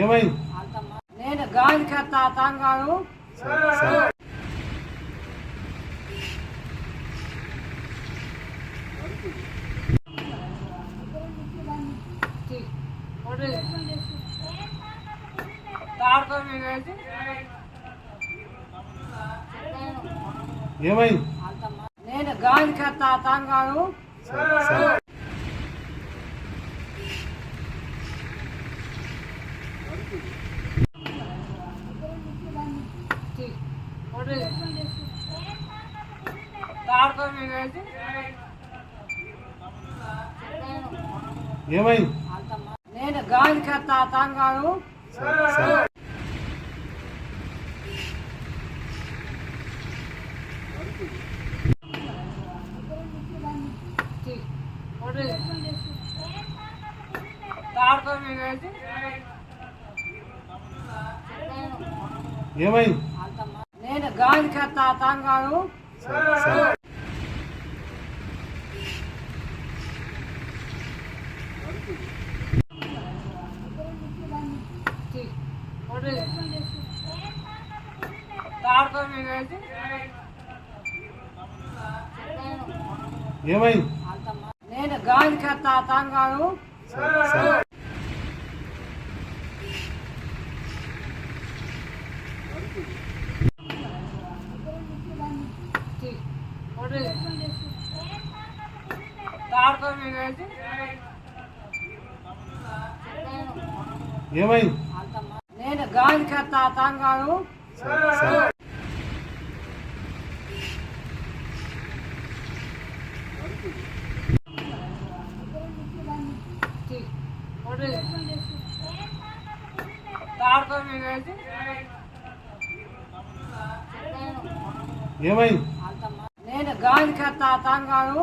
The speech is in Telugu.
ఏమైంది? నేను గాలి కత్తా తాను కాదు. తాడుకో ఏమైంది? నేను తాంగాను సరే సరే ఏమైంది? నేను గాలికి తాంగాను సరే. ఏమైంది? నేను గాలికి తాంగాను సరే సరే ఏమైంది? నేను గాలికి తాంగాను సరే సరే. ఏమైంది? నేను గాలికి తాంగాను సరే. సరే ఏమైంది? నేను గాలికి తాను